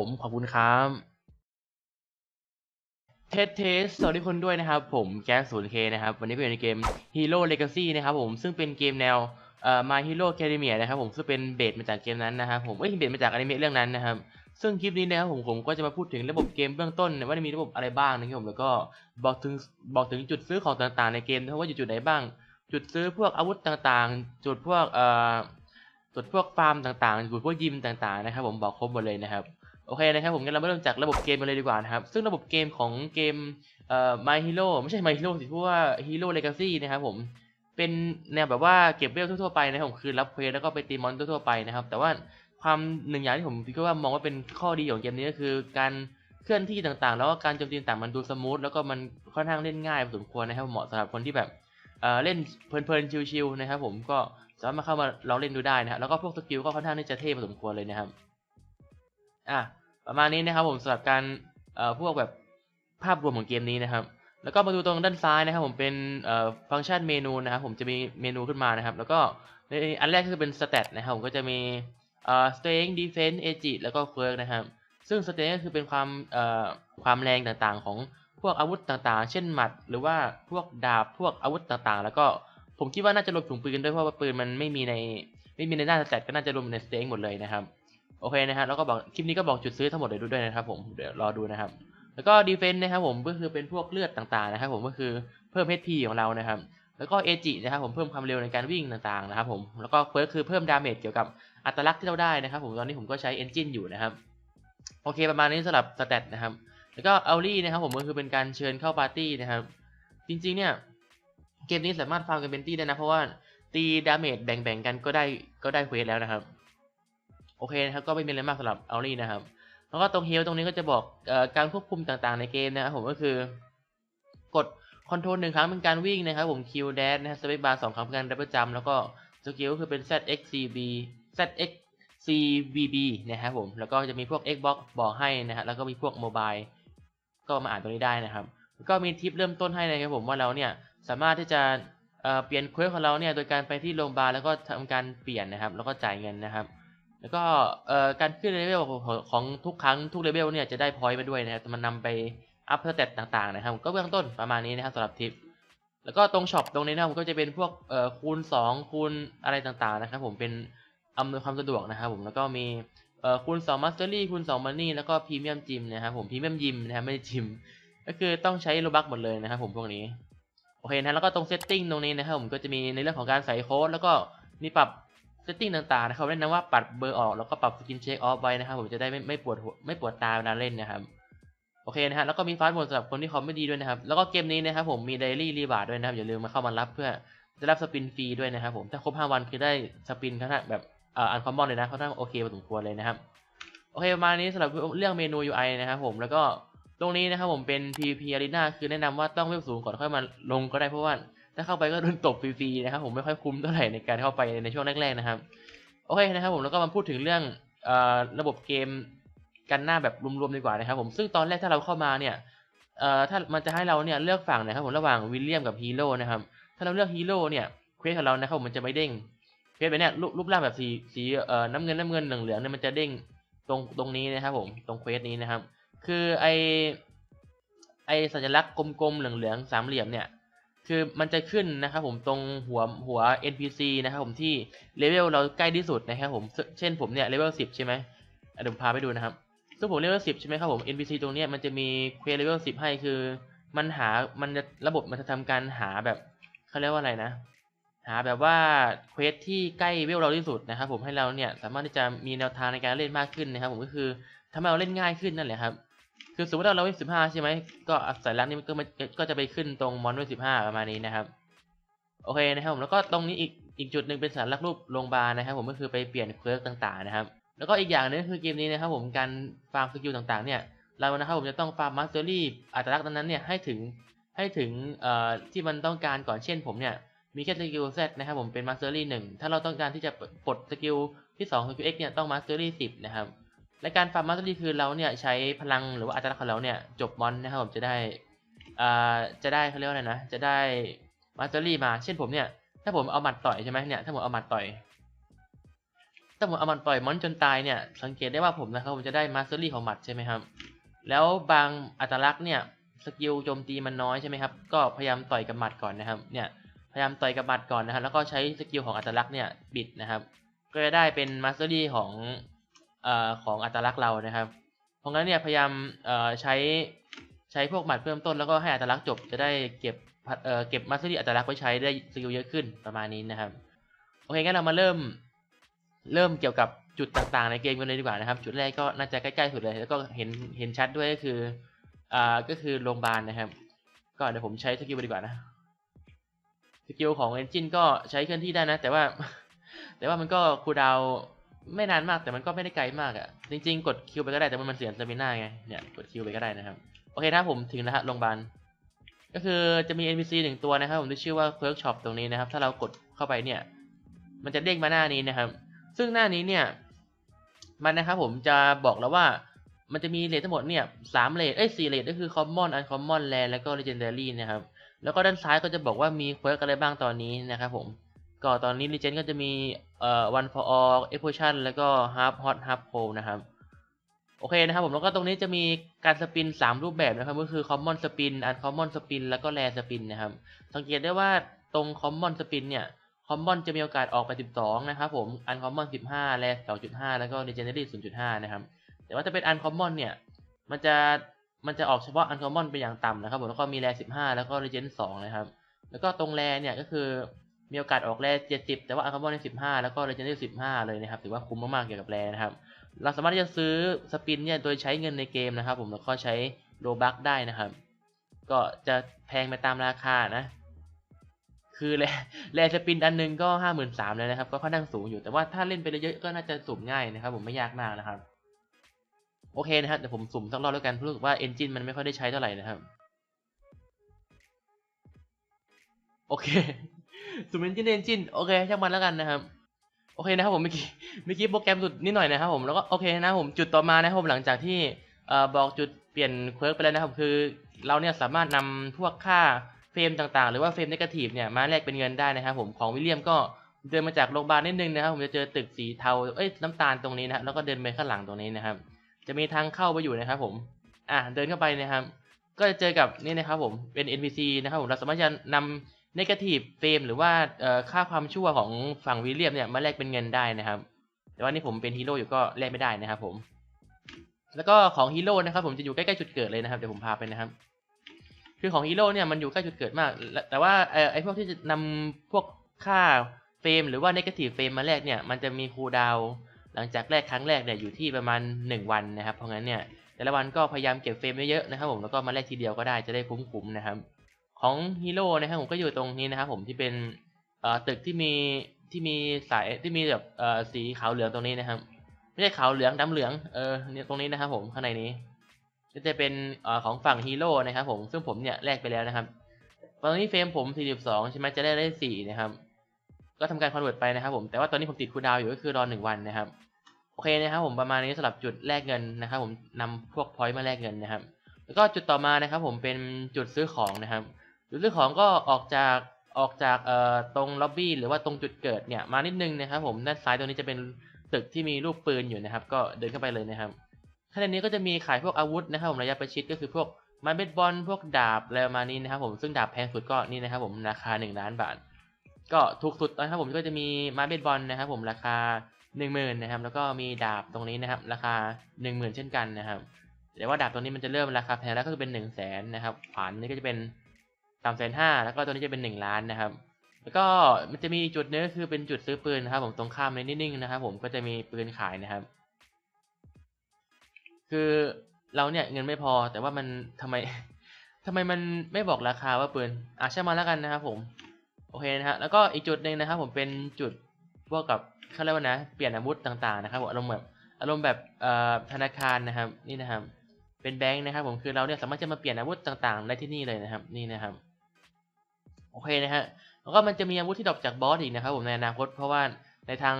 มขอบคุณครับเทสเทสสวัสดีคนด้วยนะครับ ผมแก๊ส 0K นย์เคนะครับ วันนี้เป็นในเกม Hero Legacy นะครับผมซึ่งเป็นเกมแนวเอ่อ My Hero Academia นะครับผมซึ่งเป็นเบสมาจากเกมนั้นนะครับผมเอ้ยเบสมาจากอนิเมะเรื่องนั้นนะครับซึ่งคลิปนี้นะครับผมผมก็จะมาพูดถึงระบบเกมเบื้องต้นว่ามีระบบอะไรบ้างนะครับผมแล้วก็บอกถึงบอกถึงจุดซื้อของต่างๆ ในเกมนะว่าอยู่จุดไหนบ้าง จุดซื้อพวกอาวุธต่างๆ จุดพวกเอ่อจุดพวกฟาร์มต่างๆจุดพวกยิมต่างๆนะครับผมบอกครบหมดเลยนะครับ โอเคนะครับผมงั้นเรามาเริ่มจากระบบเกมกันเลยดีกว่านะครับซึ่งระบบเกมของเกมเอ่อ My Hero ไม่ใช่ My Hero สิพูดว่า Hero Legacy นะครับผมเป็นแนวแบบว่าเก็บเวลทั่วๆไปนะครับผมคือรับเควสแล้วก็ไปตีมอนทั่วๆไปนะครับ แต่ว่าความหนึ่งอย่างที่ผมคิดว่ามองว่าเป็นข้อดีของเกมนี้ก็คือการเคลื่อนที่ต่างๆ แล้วก็การโจมตีต่างๆมันดูสมูทแล้วก็มันค่อนข้างเล่นง่ายพอสมควรนะครับเหมาะสำหรับคนที่แบบเอ่อเล่นเพลินๆชิลๆนะครับ ผมก็สามารถมาเข้ามาลองเล่นดูได้นะครับแล้วก็พวกสกิลก็ค่อนข้างที่จะเท่พอสมควรเลยนะครับอะ ประมาณนี้นะครับผมสำหรับการเอ่อพวกแบบภาพรวมของเกมนี้นะครับ แล้วก็มาดูตรงด้านซ้ายนะครับผมเป็นเอ่อฟังก์ชันเมนูนะครับผมจะมีเมนูขึ้นมานะครับ แล้วก็ในอันแรกก็คือเป็นสเตตนะครับผมก็จะมีเอ่อ strength defense age แล้วก็ quirk นะครับซึ่ง strength ก็คือเป็นความเอ่อความแรงต่างๆของพวกอาวุธต่างๆ เช่นหมัด หรือว่าพวกดาบพวกอาวุธต่างๆ แล้วก็ผมคิดว่าน่าจะรวมถึงปืนด้วยเพราะว่าปืนมันไม่มีในไม่มีในด้านสเตตก็น่าจะรวมใน strength หมดเลยนะครับ โอเคนะครับแล้วก็บอกคลิปนี้ก็บอกจุดซื้อทั้งหมดเลยด้วยนะครับผมเดี๋ยวรอดูนะครับ แล้วก็ดีเฟนต์นะครับผมก็คือเป็นพวกเลือดต่างๆนะครับผมก็คือเพิ่ม HP ของเรานะครับ แล้วก็เอจินะครับผมเพิ่มความเร็วในการวิ่งต่างๆนะครับผมแล้วก็เฟิร์สคือเพิ่มดาเมจเกี่ยวกับอัตลักษณ์ที่เราได้นะครับ ผมตอนนี้ผมก็ใช้เอนจินอยู่นะครับโอเคประมาณนี้สำหรับสเตตนะครับแล้วก็เอาลี่นะครับผมก็คือเป็นการเชิญเข้าปาร์ตี้นะครับจริงๆเนี่ยเกมนี้สามารถฟาร์มกันเป็นตี้ได้นะเพราะว่าตีดาเมจแบ่งๆกันก็ได้ก็ได้เควสแล้วนะครับ โอเคนะครับก็ไม่มีอะไรมากสำหรับเอาลี่นะครับ แล้วก็ตรงเฮลตรงนี้ก็จะบอกอการควบคุมต่างๆในเกมนะครับผมก็คือกดคอนโทรลหนึ่งครั้งเป็นการวิ่งนะครับผมคิวแดนนะครับสเปซบาร์สองครั้งเป็นการรับประจำแล้วก็สกิลก็คือเป็น ZXCB ZXCVB นะครับผมแล้วก็จะมีพวก Xbox บอกให้นะฮะแล้วก็มีพวกโมบายก็มาอ่านตรงนี้ได้นะครับแล้วก็มีทิปเริ่มต้นให้นะครับผมว่าเราเนี่ยสามารถที่จะเปลี่ยนเควสของเราเนี่ยโดยการไปที่โรงพยาบาลแล้วก็ทำการเปลี่ยนนะครับ แล้วก็จ่ายเงินนะครับ แล้วก็การขึ้นเลเวลของทุกครั้งทุกเลเวลเนี่ยจะได้พอยต์มาด้วยนะครับมันนำไปอัพสเตตต่างๆนะครับ ก็เบื้องต้นประมาณนี้นะครับสำหรับทิป แล้วก็ตรงช็อปตรงนี้นะครับก็จะเป็นพวกคูณ 2 คูณอะไรต่างๆนะครับ ผมเป็นอำนวยความสะดวกนะครับผมแล้วก็มีเอ่อคูณ2 Mastery คูณ2 Money แล้วก็พรีเมียมจิมนะครับผมพรีเมียมยิมนะครับไม่ใช่จิม ก็คือต้องใช้โลบักหมดเลยนะครับผมพวกนี้โอเคนะแล้วก็ตรงเซตติ้งตรงนี้นะครับผมก็จะมีในเรื่องของการใส่โค้ดแล้วก็มีปรับ เซตติ้งต่างๆนะครับแนะนำว่าปัดเบอร์ออกแล้วก็ปรับสกินเช็คออฟไว้นะครับผมจะได้ไม่ไม่ปวดหัวไม่ปวดตาเวลาเล่นนะครับโอเคนะฮะแล้วก็มีฟาสต์โหมดสำหรับคนที่คอมไม่ดีด้วยนะครับ แล้วก็เกมนี้นะครับผมมีเดลี่รีบาร์ด้วยนะครับอย่าลืมมาเข้ามารับเพื่อจะรับสปินฟรีด้วยนะครับผมถ้าครบ 5 วันคือได้สปินค่อนข้างแบบอันคอมมอนเลยนะค่อนข้างโอเคพอสมควรเลยนะครับโอเคประมาณนี้สำหรับเรื่องเมนู UI นะครับผมแล้วก็ตรงนี้นะครับผมเป็น PVP Arena คือแนะนำว่าต้องเวลสูงก่อนค่อยมาลงก็ได้เพราะว่า ถ้าเข้าไปก็โดนตบฟรีๆนะครับผมไม่ค่อยคุ้มเท่าไหร่ในการเข้าไปในช่วงแรกๆนะครับ โอเคนะครับผมแล้วก็มาพูดถึงเรื่องอระบบเกมกันหน้าแบบรวมๆดีกว่านะครับผมซึ่งตอนแรกถ้าเราเข้ามาเนี่ยถ้ามันจะให้เราเนี่ยเลือกฝั่งนะครับผมระหว่างวิลเลียมกับฮีโร่นะครับถ้าเราเลือกฮีโร่เนี่ยเควสของเรานะครับผมมันจะไม่เด้งเควสแบบเนี้ยรูปร่างแบบสีสีน้ำเงินน้ำเงินเหลืองๆเนี่ยมันจะเด้งตรงตรงนี้นะครับผมตรงเควสนี้นะครับ คือไอไอสัญลักษณ์กลมๆเหลืองๆสามเหลี่ยมเนี่ย คือมันจะขึ้นนะครับผมตรงหัวหัว NPC นะครับผมที่เลเวลเราใกล้ที่สุดนะครับผมเช่นผมเนี่ยเลเวล10 ใช่ไหมเดี๋ยวผมพาไปดูนะครับซึ่งผมเลเวล10 ใช่ไหมครับผม NPC ตรงเนี้ยมันจะมีเควสเลเวล10 ให้คือ มันหามันจะระบบมันจะทำการหาแบบเขาเรียกว่าอะไรนะ หาแบบว่าเควสที่ใกล้เวลเราที่สุดนะครับผมให้เราเนี่ยสามารถที่จะมีแนวทางในการเล่นมากขึ้นนะครับผมก็คือทำให้เราเล่นง่ายขึ้นนั่นแหละครับ คือสมมติว่าเราเล่นสิบห้าใช่ไหมก็สายลักนี่มันก็มันก็จะไปขึ้นตรงมอนเวลสิบห้าประมาณนี้นะครับ โอเคนะครับผมแล้วก็ตรงนี้อีกอีกจุดหนึ่งเป็นสารลักรูปโรงพยาบาลนะครับ ผมก็คือไปเปลี่ยนเควสต่าง ๆ นะครับ แล้วก็อีกอย่างหนึงคือเกมนี้นะครับ ผมการฟาร์มสกิลต่างๆ เนี่ย เรานะครับผมจะต้องฟาร์มมาสเตอรี่อัตลักษณ์นั้นเนี่ยให้ถึงให้ถึงเอ่อที่มันต้องการก่อนเช่น ผมเนี่ยมีแค่สกิล Z นะครับผมเป็นมาสเตอรี่หนึ่งถ้าเราต้องการที่จะปลดสกิลที่2สกิล X เนี่ยต้องมาสเตอรี่สิบนะครับ และการฟาร์มมาสเตอรี่คือเราเนี่ยใช้พลังหรือว่าอัตลักษณ์ของเราเนี่ยจบมอนนะครับผมจะได้อ่าจะได้เขาเรียกว่าอะไรนะ จะได้มาสเตอรี่มาเช่นผมเนี่ย ถ้าผมเอาหมัดต่อยใช่ไหมเนี่ยถ้าผมเอาหมัดต่อยถ้าผมเอาหมัดต่อยมอนจนตายเนี่ยสังเกตได้ว่าผมนะครับผมจะได้มาสเตอรี่ของหมัดใช่ไหมครับ แล้วบางอัตลักษณ์เนี่ยสกิลโจมตีมันน้อยใช่ไหมครับก็พยายามต่อยกับหมัดก่อนนะครับเนี่ยพยายามต่อยกับหมัดก่อนนะครับแล้วก็ใช้สกิลของอัตลักษณ์เนี่ยบิดนะครับ ก็จะได้เป็นมาสเตอรี่ของ ของอัตลักษณ์เรานะครับ เพราะงั้นเนี่ยพยายามใช้ใช้พวกหมัดเพิ่มต้นแล้วก็ให้อัตลักษณ์จบจะได้เก็บเก็บมาสเตอรี่อัตลักษณ์ไว้ใช้ได้สกิลเยอะขึ้นประมาณนี้นะครับโอเคงั้นเรามาเริ่มเริ่มเกี่ยวกับจุดต่างๆในเกมกันเลยดีกว่านะครับ จุดแรกก็น่าจะใกล้ๆสุดเลย แล้วก็เห็นเห็นชัดด้วยก็คืออ่าก็คือโรงพยาบาลนะครับ ก็เดี๋ยวผมใช้สกิลไปดีกว่านะสกิลของเอนจินก็ใช้เคลื่อนที่ได้นะ แต่ว่า แต่ว่ามันก็คูดาว ไม่นานมากแต่มันก็ไม่ได้ไกลมากอะ่ะ จริงๆ กดคิวไปก็ได้แต่มันเสียสเตมิน่าไง เนี่ยกดคิวไปก็ได้นะครับ โอเคนะผมถึงแล้วฮะโรงพยาบาล ก็คือจะมี NPC หนึ่งตัวนะครับ ผมที่ชื่อว่า Quirk Shop ตรงนี้นะครับ ถ้าเรากดเข้าไปเนี่ย มันจะเด้งมาหน้านี้นะครับ ซึ่งหน้านี้เนี่ย มันนะครับผมจะบอกแล้วว่ามันจะมีเลททั้งหมดเนี่ยสามเลทเอ้ยสี่เลทก็คือ common uncommon rare แล้วก็ legendary นะครับ แล้วก็ด้านซ้ายก็จะบอกว่ามีเควสอะไรบ้างตอนนี้นะครับผม ก็ตอนนี้ legend ก็จะมี เอ่อ one for all explosion แล้วก็ half hot half cold นะครับ โอเคนะครับผมแล้วก็ตรงนี้จะมีการสปิน 3 รูปแบบนะครับ ก็คือ common spin uncommon spin แล้วก็ rare spin นะครับ สังเกตได้ว่าตรง common spin เนี่ย common จะมีโอกาสออกไป 12 นะครับผม uncommon 15 rare 2.5 แล้วก็ legendary 0.5 นะครับ แต่ว่าถ้าเป็น uncommon เนี่ย มันจะมันจะออกเฉพาะ uncommon เป็นอย่างต่ำนะครับผมแล้วก็มี rare 15 แล้วก็ legend 2 นะครับ แล้วก็ตรง rare เนี่ยก็คือ มีโอกาสออก rare 70 แต่ว่า uncommon ได้15 แล้วก็ legendary 15 เลยนะครับ ถือว่าคุ้มมากๆเกี่ยวกับ rare นะครับ เราสามารถที่จะซื้อสปินเนี่ยโดยใช้เงินในเกมนะครับ ผมแล้วก็ใช้โลบักได้นะครับ ก็จะแพงไปตามราคานะ คือแรแรสปินอันหนึงก็ห้าหมื่นสามเลยนะครับ ก็ค่อนข้างสูงอยู่ แต่ว่าถ้าเล่นไปเยอะๆก็น่าจะสุ่มง่ายนะครับ ผมไม่ยากมากนะครับ โอเคนะครับเดี๋ยวผมสุ่มสักรอบแล้วกันเพราะรู้สึกว่าเอนจินมันไม่ค่อยได้ใช้เท่าไหร่นะครับ โอเค สุ่มเอนจินเอนจินโอเคช่างมันแล้วกันนะครับ โอเคนะครับผมเมื่อกี้เมื่อกี้โปรแกรมหลุดนิดหน่อยนะครับผมแล้วก็โอเคนะครับผมจุดต่อมานะครับผมหลังจากที่บอกจุดเปลี่ยนเควร์กไปแล้วนะครับ คือเราเนี่ยสามารถนำพวกค่าเฟรมต่างๆ หรือว่าเฟรมนกาทีฟเนี่ยมาแลกเป็นเงินได้นะครับผมของวิลเลียมก็เดินมาจากโรงพยาบาลนิดนึงนะครับผมจะเจอตึกสีเทาเอ้ยน้ำตาลตรงนี้นะครับแล้วก็เดินไปข้างหลังตรงนี้นะครับ จะมีทางเข้าไปอยู่นะครับผมอะเดินเข้าไปนะครับ ก็จะเจอกับนี่นะครับผมเป็น NPC นะครับผมเราสามารถจะนำ negative frame หรือว่าค่าความชั่วของฝั่งวิลเลียมเนี่ยมาแลกเป็นเงินได้นะครับ แต่ว่านี่ผมเป็นฮีโร่อยู่ก็แลกไม่ได้นะครับ ผม แล้วก็ของฮีโร่นะครับ ผมจะอยู่ใกล้ๆจุดเกิดเลยนะครับเดี๋ยวผมพาไปนะครับ คือของฮีโร่เนี่ยมันอยู่ใกล้จุดเกิดมากและแต่ว่าเอ่อไอพวกที่จะนำพวกค่าเฟรมหรือว่า negative frame มาแลกเนี่ยมันจะมีคูดาวหลังจากแรกครั้งแรกเนี่ยอยู่ที่ประมาณ 1 วันนะครับ เพราะงั้นเนี่ยแต่ละวันก็พยายามเก็บเฟรมเยอะๆนะครับ ผมแล้วก็มาแลกทีเดียวก็ได้จะได้คุ้มๆนะครับ ของฮีโร่นะครับผมก็อยู่ตรงนี้นะครับผมที่เป็นตึกที่มีที่มีสายที่มีแบบสีขาวเหลืองตรงนี้นะครับ ไม่ใช่ขาวเหลืองดำเหลืองเออเนี่ยตรงนี้นะครับผมข้างในนี้ก็จะเป็นอของฝั่งฮีโร่นะครับผมซึ่งผมเนี่ยแลกไปแล้วนะครับ ตอนนี้เฟรมผม 42 ใช่ไหมจะได้ได้ 4 นะครับ ก็ทำการคอนเวิร์ตไปนะครับผมแต่ว่าตอนนี้ผมติดคูดาวอยู่ก็คือรอ 1 วันนะครับ โอเคนะครับผมประมาณนี้สำหรับจุดแลกเงินนะครับ ผมนำพวกพอยต์มาแลกเงินนะครับ แล้วก็จุดต่อมานะครับ ผมเป็นจุดซื้อของนะครับ จุดซื้อของก็ออกจากออกจากเอ่อตรงล็อบบี้หรือว่าตรงจุดเกิดเนี่ยมานิดนึงนะครับผมด้านซ้ายตรงนี้จะเป็นตึกที่มีรูปปืนอยู่นะครับ ก็เดินเข้าไปเลยนะครับข้างในนี้ก็จะมีขายพวกอาวุธนะครับผมระยะประชิดก็คือพวกไม้เบสบอลพวกดาบอะไรประมาณนี้นะครับผมซึ่งดาบแพงสุดก็นี่นะครับผมราคา 1 ล้านบาท ก็ถูกสุดนะครับผมก็จะมีไม้เบสบอลนะครับผมราคา 1 0,000นะครับแล้วก็มีดาบตรงนี้นะครับราคา 1 0,000 เช่นกันนะครับแต่ว่าดาบตัวนี้มันจะเริ่มราคาแพงแล้วก็คือเป็นหนึ่งแสนนะครับขวานนี่ก็จะเป็น สามแสนห้าแล้วก็ตัวนี้จะเป็นหนึ่งล้านนะครับ แล้วก็มันจะมีจุดนึงก็คือเป็นจุดซื้อปืนนะครับ ผมตรงข้ามในนิ่งๆนะครับ ผมก็จะมีปืนขายนะครับ คือเราเนี่ยเงินไม่พอแต่ว่ามันทำไมทำไมมันไม่บอกราคาว่าปืนอะช่ามาแล้วกันนะครับ ผมโอเคนะฮะแล้วก็อีกจุดหนึ่งนะครับ ผมเป็นจุดพวกกับเขาเรียกว่านะ เปลี่ยนอาวุธต่างๆนะครับผมอารมณ์แบบอารมณ์แบบธนาคารนะครับนี่นะครับ เป็นแบงค์นะครับ ผมคือเราเนี่ยสามารถจะมาเปลี่ยนอาวุธต่างๆ ได้ที่นี่เลยนะครับ นี่นะครับ โอเคนะฮะแล้วก็มันจะมีอาวุธที่ดรอปจากบอสอีกนะครับผมในอนาคตเพราะว่าในทาง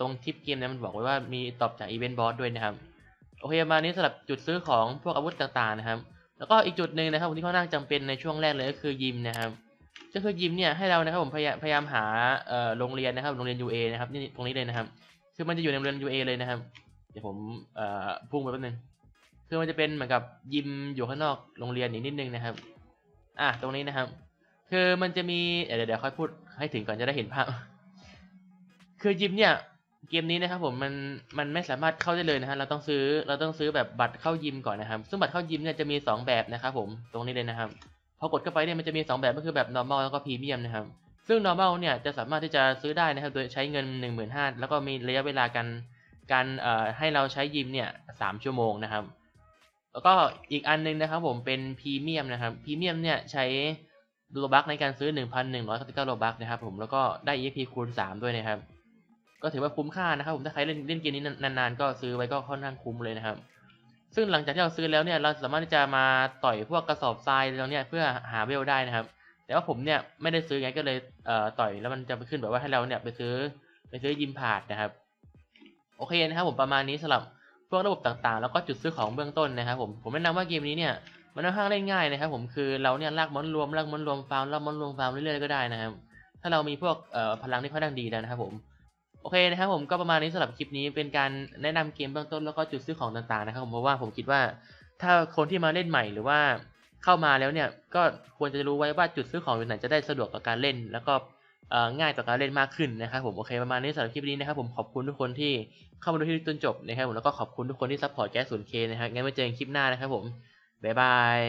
ตรงทิปเกมเนี่ยมันบอกไว้ว่ามีดรอปจากอีเวนต์บอสด้วยนะครับโอเคมานี้สำหรับจุดซื้อของพวกอาวุธต่างๆนะครับ แล้วก็อีกจุดหนึ่งนะครับที่ค่อนข้างจำเป็นในช่วงแรกเลยก็คือยิมนะครับก็คือยิมเนี่ยให้เรานะครับผมพยายามหาโรงเรียนนะครับโรงเรียน UA นะครับนี่ตรงนี้เลยนะครับ คือมันจะอยู่ในโรงเรียน UA เลยนะครับ เดี๋ยวผมพุ่งไปแป๊บนึงคือมันจะเป็นเหมือนกับยิมอยู่ข้างนอกโรงเรียนอีกนิดนึงนะครับ อะตรงนี้นะครับ คือมันจะมีเดี๋ยวเดี๋ยวค่อยพูดให้ถึงก่อนจะได้เห็นภาพ คือยิมเนี่ยเกมนี้นะครับผมมันมันไม่สามารถเข้าได้เลยนะฮะเราต้องซื้อเราต้องซื้อแบบบัตรเข้ายิมก่อนนะครับ ซึ่งบัตรเข้ายิมเนี่ยจะมีสองแบบนะครับผมตรงนี้เลยนะครับพอกดเข้าไปเนี่ยมันจะมีสองแบบก็คือแบบ normal แล้วก็ premium นะครับ ซึ่ง normal เนี่ยจะสามารถที่จะซื้อได้นะครับโดยใช้เงิน 1 5 0 0 0แล้วก็มีระยะเวลาการการเอ่อให้เราใช้ยิมเนี่ยสามชั่วโมงนะครับ แล้วก็อีกอันหนึงนะครับผมเป็นพรีเมียมนะครับพรีเมียมเนี่ยใช้ โลบักในการซื้อ 1,199โลบักนะครับผมแล้วก็ได้ EXP คูณ 3 ด้วยนะครับ ก็ถือว่าคุ้มค่านะครับผมถ้าใครเล่นเล่นเกมนี้นานๆ ก็ซื้อไว้ก็ค่อนข้างคุ้มเลยนะครับ ซึ่งหลังจากที่เราซื้อแล้วเนี่ยเราสามารถที่จะมาต่อยพวกกระสอบทรายตรงนี้เพื่อหาเวลได้นะครับ แต่ว่าผมเนี่ยไม่ได้ซื้อไงก็เลยเอ่อต่อยแล้วมันจะไปขึ้นแบบว่าให้เราเนี่ยไปซื้อไปซื้อยิมพาดนะครับ โอเคนะครับผมประมาณนี้สำหรับพวกระบบต่างๆ แล้วก็จุดซื้อของเบื้องต้นนะครับผมผมแนะนำว่าเกมนี้เนี่ย มันค่อนข้างเล่นง่ายนะครับผมคือเราเนี่ยลากมอนรวมลากมอนรวมฟาร์มลากมอนรวมฟาร์มเรื่อยๆก็ได้นะครับ ถ้าเรามีพวกพลังที่ค่อนข้างดีแล้นะครับผมโอเคนะครับผมก็ประมาณนี้สำหรับคลิปนี้เป็นการแนะนำเกมเบื้องต้นแล้วก็จุดซื้อของต่างๆนะครับผมเพราะว่าผมคิดว่าถ้าคนที่มาเล่นใหม่หรือว่าเข้ามาแล้วเนี่ยก็ควรจะรู้ไว้ว่าจุดซื้อของอยู่ไหนจะได้สะดวกต่อการเล่น แล้วก็ง่ายต่อการเล่นมากขึ้นนะครับผมโอเคประมาณนี้สำหรับคลิปนี้นะครับผมขอบคุณทุกคนที่เข้ามาดูที่จนจบนะครับผมแล้วก็ขอบคุณทุกคนที่ซัพพอร์ตแก๊สศูนย์เคนะครับงั้นไว้เจอกันคลิปหน้านะครับผม บ๊ายบาย